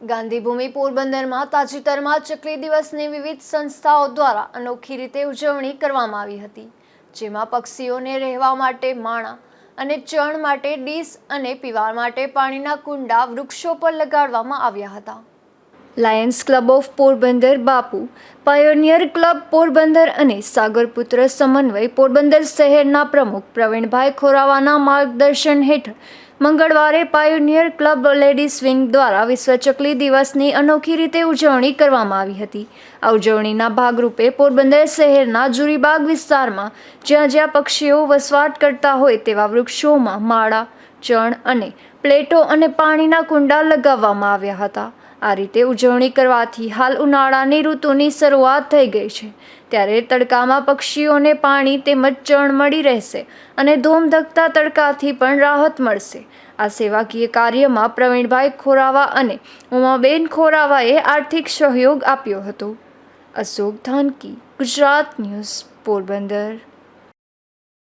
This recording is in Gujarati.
ગાંધીભૂમિ પોરબંદરમાં તાજેતરમાં ચકલી દિવસની વિવિધ સંસ્થાઓ દ્વારા અનોખી રીતે ઉજવણી કરવામાં આવી હતી, જેમાં પક્ષીઓને રહેવા માટે માણા અને ચણ માટે ડીશ અને પીવા માટે પાણીના કુંડા વૃક્ષો પર લગાડવામાં આવ્યા હતા. Lions club of Porbandar Bapu, pioneer club Porbandar અને સાગરપુત્ર સમન્વય પોરબંદર શહેરના પ્રમુખ પ્રવીણભાઈ ખોરાવાના માર્ગદર્શન હેઠળ મંગળવારે પાયોનિયર ક્લબ લેડીઝ વિંગ દ્વારા વિશ્વ ચકલી દિવસની અનોખી રીતે ઉજવણી કરવામાં આવી હતી. આ ઉજવણીના ભાગરૂપે પોરબંદર શહેરના જુરીબાગ વિસ્તારમાં જ્યાં જ્યાં પક્ષીઓ વસવાટ કરતા હોય તેવા વૃક્ષોમાં માળા, ચણ અને પ્લેટો અને પાણીના કુંડા લગાવવામાં આવ્યા હતા. આ રીતે ઉજવણી કરવાથી હાલ ઉનાળાની ઋતુની શરૂઆત થઈ ગઈ છે. ત્યારે તડકામાં પક્ષીઓને પાણી તેમજ ચણ મળી રહેશે અને ધોમધકતા તડકાથી પણ રાહત મળશે. આ સેવાકીય કાર્યમાં પ્રવીણભાઈ ખોરાવા અને ઉમાબેન ખોરાવાએ આર્થિક સહયોગ આપ્યો હતો. અશોક ધાનકી, ગુજરાત ન્યૂઝ, પોરબંદર.